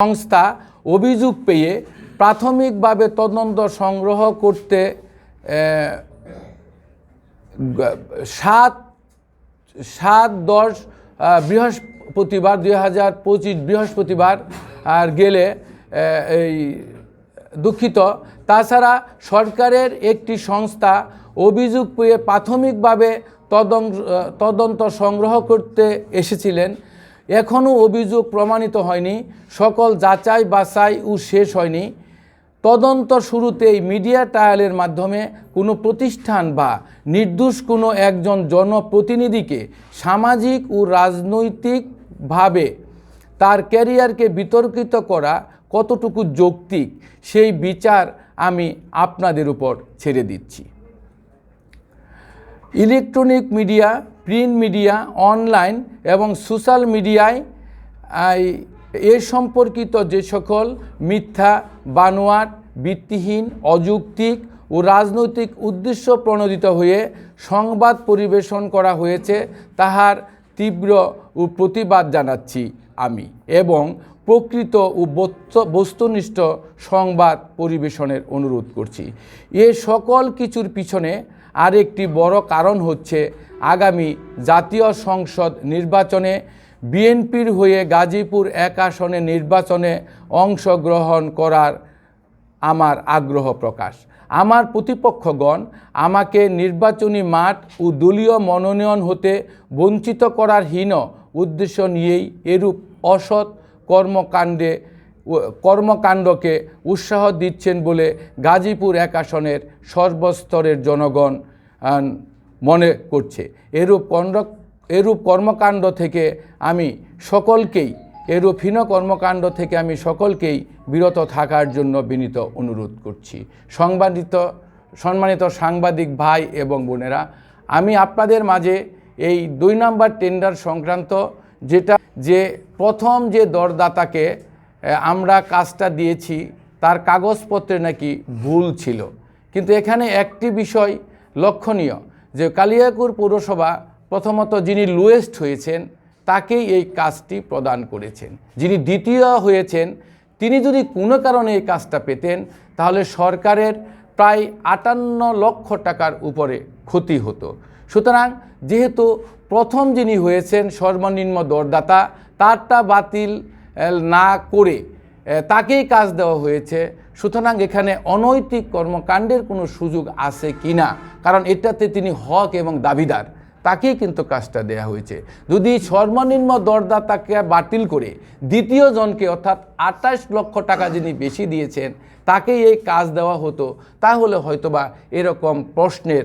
সংস্থা অভিযোগ পেয়ে প্রাথমিকভাবে তদন্ত সংগ্রহ করতে সাত সাত দশ বৃহস্পতিবার, দুই হাজার পঁচিশ বৃহস্পতিবার আর গেলে এই দুঃখিত। তাছাড়া সরকারের একটি সংস্থা অভিযোগ পেয়ে প্রাথমিকভাবে তদন্ত সংগ্রহ করতে এসেছিলেন এখনও অভিযোগ প্রমাণিত হয়নি। সকল যাচাই বাছাই ও শেষ হয়নি। তদন্ত শুরুতেই মিডিয়া ট্রায়ালের মাধ্যমে কোনো প্রতিষ্ঠান বা নির্দোষ কোনো একজন জনপ্রতিনিধিকে সামাজিক ও রাজনৈতিকভাবে তার ক্যারিয়ারকে বিতর্কিত করা কতটুকু যৌক্তিক, সেই বিচার আমি আপনাদের উপর ছেড়ে দিচ্ছি। Electronic media print media, online এবং সোশ্যাল মিডিয়ায় এ সম্পর্কিত যে সকল মিথ্যা, বানোয়াট, ভিত্তিহীন, অযৌক্তিক ও রাজনৈতিক উদ্দেশ্য প্রণোদিত হয়ে সংবাদ পরিবেশন করা হয়েছে, তাহার তীব্র ও প্রতিবাদ জানাচ্ছি। আমি এবং প্রকৃত ও বস্ত- বস্তুনিষ্ঠ সংবাদ পরিবেশনের অনুরোধ করছি। এ সকল কিছুর পিছনে আরেকটি বড় কারণ হচ্ছে আগামী জাতীয় সংসদ নির্বাচনে বিএনপির হয়ে গাজীপুর এক আসনে নির্বাচনে অংশগ্রহণ করার আমার আগ্রহ প্রকাশ। আমার প্রতিপক্ষগণ আমাকে নির্বাচনী মাঠ ও দলীয় মনোনয়ন হতে বঞ্চিত করার হীন উদ্দেশ্য নিয়েই এরূপ অসৎ কর্মকাণ্ডে কর্মকাণ্ডকে উৎসাহ দিচ্ছেন বলে গাজীপুর এক আসনের সর্বস্তরের জনগণ মনে করছে। এরূপ এরূপ কর্মকাণ্ড থেকে আমি সকলকেই, এরূপ হীন কর্মকাণ্ড থেকে আমি সকলকেই বিরত থাকার জন্য বিনীত অনুরোধ করছি। সংবাদিত, সম্মানিত সাংবাদিক ভাই এবং বোনেরা, আমি আপনাদের মাঝে এই দুই নম্বর টেন্ডার সংক্রান্ত যেটা যে প্রথম যে দরদাতাকে আমরা কাজটা দিয়েছি, তার কাগজপত্রে নাকি ভুল ছিল। কিন্তু এখানে একটি বিষয় লক্ষণীয়, যে কালিয়াকুর পৌরসভা প্রথমত যিনি লোয়েস্ট হয়েছেন, তাকেই এই কাজটি প্রদান করেছেন। যিনি দ্বিতীয় হয়েছেন, তিনি যদি কোনো কারণে এই কাজটা পেতেন, তাহলে সরকারের প্রায় আটান্ন লক্ষ টাকার উপরে ক্ষতি হতো। সুতরাং যেহেতু প্রথম যিনি হয়েছেন সর্বনিম্ন দরদাতা, তারটা বাতিল না করে তাকেই কাজ দেওয়া হয়েছে। সুতরাং এখানে অনৈতিক কর্মকাণ্ডের কোনো সুযোগ আছে কি না? কারণ এটাতে তিনি হক এবং দাবিদার, তাকেই কিন্তু কাজটা দেয়া হয়েছে। যদি সর্বনিম্ন দরদাতাকে বাতিল করে দ্বিতীয় জনকে অর্থাৎ আঠাশ লক্ষ টাকা যিনি বেশি দিয়েছেন, তাকেই এই কাজ দেওয়া হতো, তাহলে হয়তোবা এরকম প্রশ্নের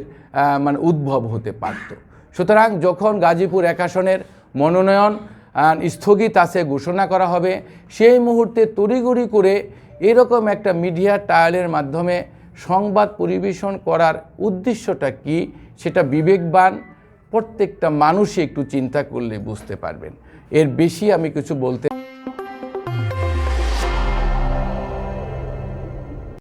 মানে উদ্ভব হতে পারত। সুতরাং যখন গাজীপুর এক আসনের মনোনয়ন স্থগিত আছে, ঘোষণা করা হবে, সেই মুহূর্তে তড়িগুড়ি করে এরকম একটা মিডিয়া টায়ালের মাধ্যমে সংবাদ পরিবেশন করার উদ্দেশ্যটা কি, সেটা বিবেকবান প্রত্যেকটা মানুষই একটু চিন্তা করলে বুঝতে পারবেন। এর বেশি আমি কিছু বলতে